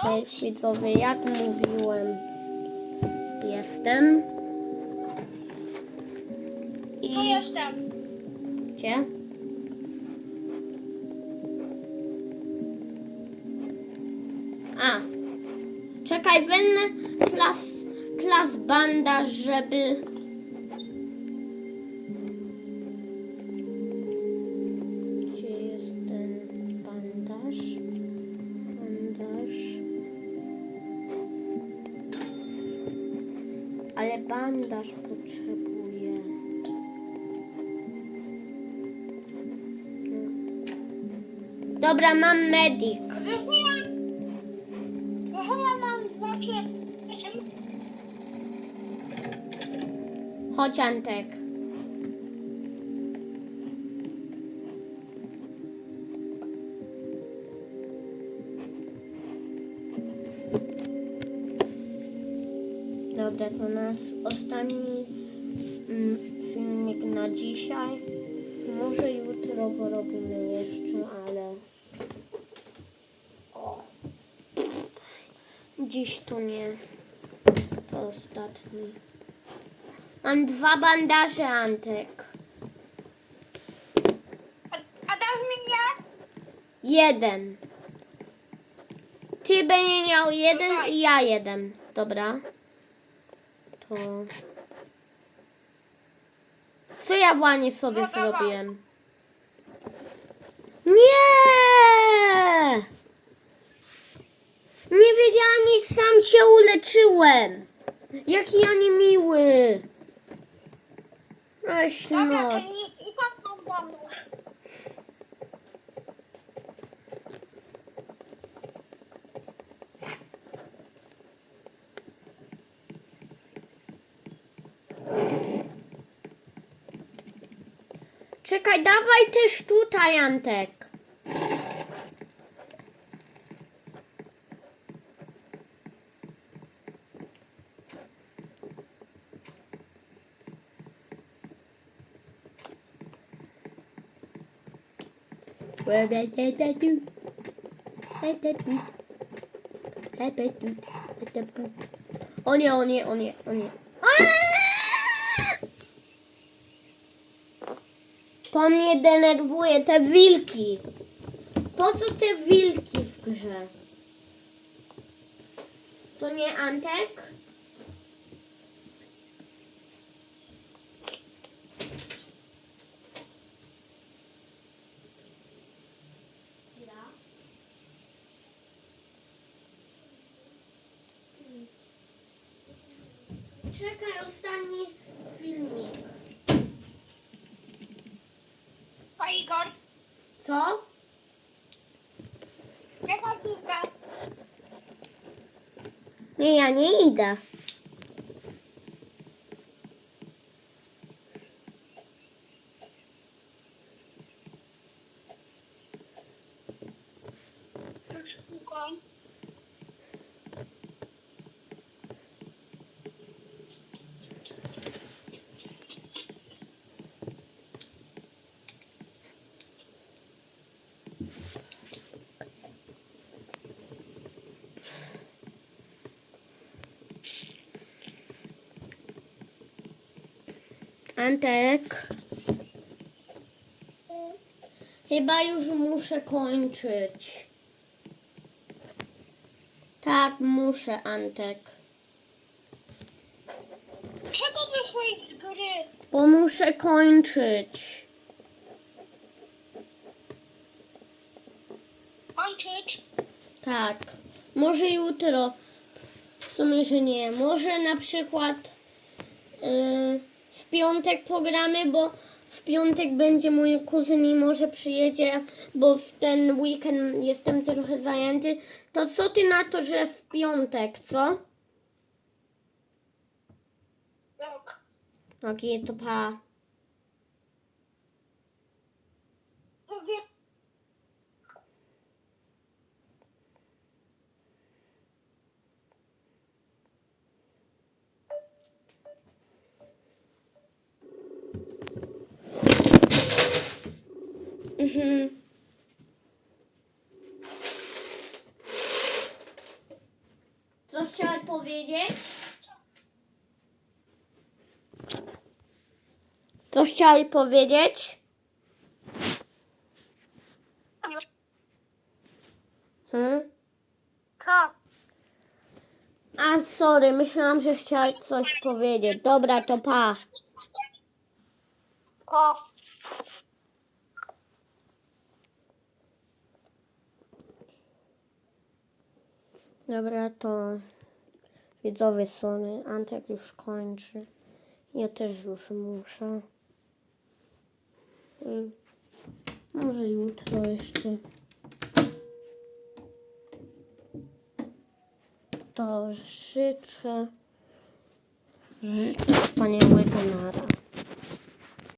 Cześć widzowie, jak mówiłem, jestem. I Tu jestem. gdzie? A, czekaj, wenne klas, klas banda, żeby... Ale bandaż potrzebuję. Dobra, mam medik. Chodź Antek. Dobra, to nasz ostatni mm, filmik na dzisiaj. Może jutro porobimy jeszcze, ale... O. Dziś to nie. To ostatni. Mam dwa bandaże, Antek. A, dasz mi mnie? Jeden. Ty będziesz miał jeden i ja jeden. Dobra. Co ja właśnie sobie No zrobiłem? Nie! Nie wiedziałam nic, sam się uleczyłem. Jaki ja niemiły. Weź Dobra, no. nic. I tak mam domu. Czekaj, dawaj też tutaj, Antek. O nie, o nie, o nie, o nie. To mnie denerwuje, te wilki. Po co te wilki w grze? To nie Antek? Czekaj, ostatni filmik. To Igor. Co? Jaka piłka? Nie, ja nie idę. Antek. Chyba już muszę kończyć. Tak, muszę, Antek. Czego wyszłeś z gry? Bo muszę kończyć. Kończyć? Tak. Może jutro. W sumie, że nie. Może na przykład yy, w piątek pogramy, bo w piątek będzie mój kuzyn i może przyjedzie, bo w ten weekend jestem trochę zajęty. To co ty na to, że w piątek, co? Okej, to pa. To wie- Mhm. powiedzieć? Co chciałeś powiedzieć? Hmm? Co? A sorry, myślałam, że chciałeś coś powiedzieć. Dobra, to pa. O. Dobra, to widzowie sorry. Antek już kończy. Ja też już muszę. Mm. Może jutro jeszcze. To życzę. Życzę wspaniałego nara.